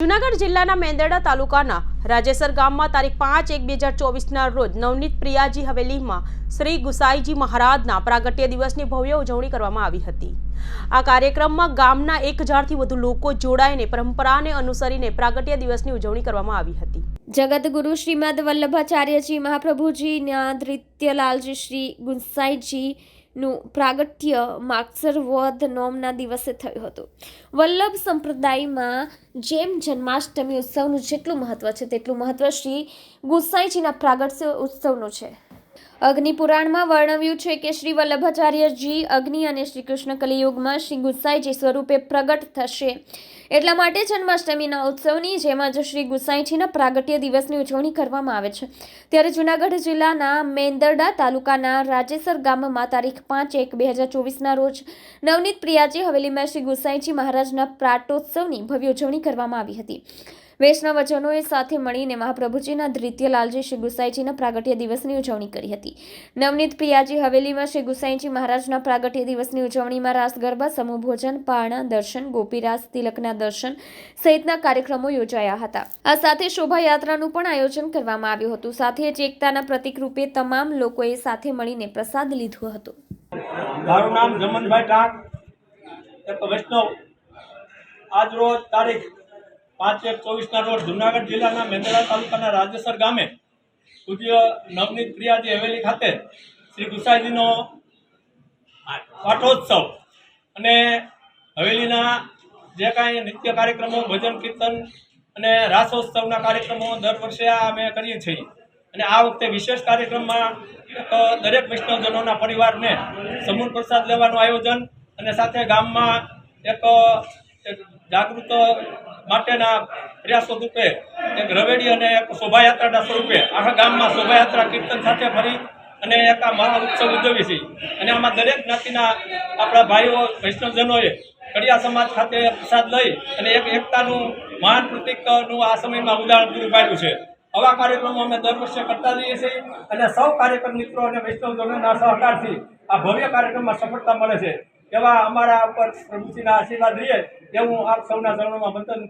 જુનાગઢ જિલ્લાના મેંદરડા તાલુકાના રાજેસર ગામમાં તારીખ પાંચ એક બે હજાર ચોવીસના રોજ નવનીત પ્રિયાજી હવેલીમાં શ્રી ગુસાઈજી મહારાજના પ્રાગટ્ય દિવસની ભવ્ય ઉજવણી કરવામાં આવી હતી. આ કાર્યક્રમમાં ગામના એક હજારથી વધુ લોકો જોડાઈને પરંપરાને અનુસરીને પ્રાગટ્ય દિવસની ઉજવણી કરવામાં આવી હતી. જગતગુરુ શ્રીમદ વલ્લભાચાર્યજી મહાપ્રભુજી ધૃત્યલાલજી શ્રી ગુંસાઈજી નું પ્રાગટ્ય માગસર વધ નોમના દિવસે થયું હતું. વલ્લભ સંપ્રદાયમાં જેમ જન્માષ્ટમી ઉત્સવનું જેટલું મહત્ત્વ છે, તેટલું મહત્ત્વ શ્રી ગુસાઈજીના પ્રાગટ્ય ઉત્સવનું છે. અગ્નિ પુરાણમાં વર્ણવ્યું છે કે શ્રી વલ્લભાચાર્યજી અગ્નિ અને શ્રી કૃષ્ણ કલિયુગમાં શ્રી ગુસાઈજી સ્વરૂપે પ્રગટ થશે. એટલા માટે જન્માષ્ટમીના ઉત્સવની જેમ જ શ્રી ગુસાઈજીના પ્રાગટ્ય દિવસની ઉજવણી કરવામાં આવે છે. ત્યારે જૂનાગઢ જિલ્લાના મેંદરડા તાલુકાના રાજેસર ગામમાં તારીખ પાંચ એક બે હજાર ચોવીસના રોજ નવનીત પ્રિયાજી હવેલીમાં શ્રી ગુસાઈજી મહારાજના પ્રાટોત્સવની ભવ્ય ઉજવણી કરવામાં આવી હતી. વૈષ્ણવજનોએ સાથે મળીને મહાપ્રભુજીના ધૃત્યલાલજી શ્રી ગુસાઈજીના પ્રાગટ્ય દિવસની ઉજવણી કરી હતી. નવનીત પ્રિયાજી હવેલીમાં શ્રી ગુસાઈજી મહારાજના પ્રાગટ્ય દિવસની ઉજવણીમાં રાસ ગરબા, સમૂહ ભોજન, પારણા દર્શન, ગોપીરાસ તિલકના દર્શન સહિતના કાર્યક્રમો યોજાયા હતા. આ સાથે શોભાયાત્રાનું પણ આયોજન કરવામાં આવ્યું હતું. સાથે જ એકતાના પ્રતિક રૂપે તમામ લોકોએ સાથે મળીને પ્રસાદ લીધો હતો. મારું નામ જમનભાઈ ટાંક. વૈષ્ણવ. આજ રોજ તારીખ પાંચ એક ચોવીસના રોજ જુનાગઢ જિલ્લાના મેંદરા તાલુકાના રાજેસર ગામે પૂજ્ય નવનીત પ્રિયાજી હવેલી ખાતે શ્રી ગુસાઈજીનો પાઠોત્સવ અને હવેલીના જે કાંઈ નિત્ય કાર્યક્રમો, ભજન, કીર્તન અને રાસોત્સવના કાર્યક્રમો દર વર્ષે અમે કરીએ છીએ. અને આ વખતે વિશેષ કાર્યક્રમમાં દરેક વૈષ્ણવજનોના પરિવારને સમૂહ પ્રસાદ લેવાનું આયોજન અને સાથે ગામમાં એક જાગૃત માટેના પ્રયાસો રૂપે એક રવેડી અને એક શોભાયાત્રાના સ્વરૂપે આખા ગામમાં શોભાયાત્રા કીર્તન સાથે ફરી અને એક આ મહા ઉત્સવ ઉજવીએ છીએ. અને આમાં દરેક જ્ઞાતિના આપણા ભાઈઓ, વૈષ્ણવજનોએ કડિયા સમાજ ખાતે પ્રસાદ લઈ અને એક એકતાનું મહાન પ્રતિકનું આ સમયમાં ઉદાહરણ પૂરું પાડ્યું છે. આવા કાર્યક્રમો અમે દર વર્ષે કરતા રહીએ છીએ અને સૌ કાર્યક્રમ મિત્રો અને વૈષ્ણવજનોના સહકારથી આ ભવ્ય કાર્યક્રમમાં સફળતા મળે છે. એવા અમારા ઉપર પ્રભુજીના આશીર્વાદ રહીએ એવું આપ સૌના ચરણોમાં વંદન